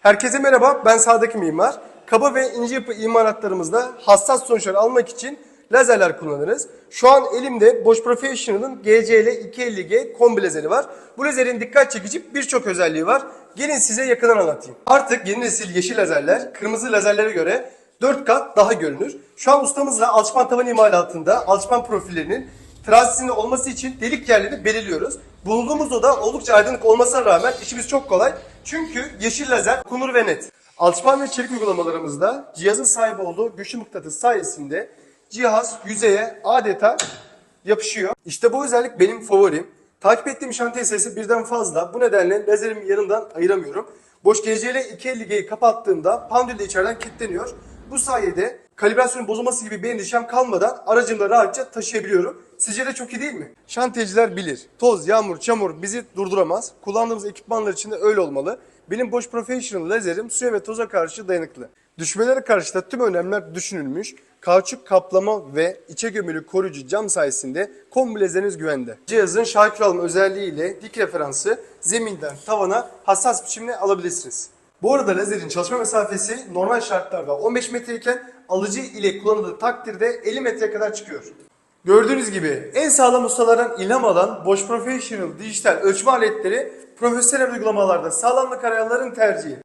Herkese merhaba, ben Sağdaki Mimar. Kaba ve ince yapı imalatlarımızda hassas sonuçlar almak için lazerler kullanırız. Şu an elimde Bosch Professional'ın GCL 250G kombi lazeri var. Bu lazerin dikkat çekici birçok özelliği var. Gelin size yakından anlatayım. Artık yeni nesil yeşil lazerler kırmızı lazerlere göre 4 kat daha görünür. Şu an ustamızla alçıpan tavan imalatında alçıpan profillerinin Transisinin olması için delik yerlerini belirliyoruz. Bulunduğumuz oda oldukça aydınlık olmasına rağmen işimiz çok kolay. Çünkü yeşil lazer kunur ve net. Alçıpan ve çelik uygulamalarımızda cihazın sahip olduğu güçlü mıknatıs sayesinde cihaz yüzeye adeta yapışıyor. İşte bu özellik benim favorim. Takip ettiğim şantiye sayısı birden fazla. Bu nedenle lazerimi yanından ayıramıyorum. Boş GCL 250G'yi kapattığımda pandül de içeriden kilitleniyor. Bu sayede kalibrasyonun bozulması gibi bir endişem kalmadan aracımda rahatça taşıyabiliyorum. Sizce de çok iyi değil mi? Şantiyeciler bilir. Toz, yağmur, çamur bizi durduramaz. Kullandığımız ekipmanlar için de öyle olmalı. Benim Bosch Professional lazerim suya ve toza karşı dayanıklı. Düşmelere karşı da tüm önlemler düşünülmüş. Kauçuk kaplama ve içe gömülü koruyucu cam sayesinde kombi lazeriniz güvende. Cihazın şarkül alma özelliğiyle dik referansı zeminden tavana hassas biçimde alabilirsiniz. Bu arada lazerin çalışma mesafesi normal şartlarda 15 metre iken alıcı ile kullanıldığı takdirde 50 metreye kadar çıkıyor. Gördüğünüz gibi en sağlam ustalardan ilham alan Bosch Professional dijital ölçme aletleri profesyonel uygulamalarda sağlamlık arayanların tercihi.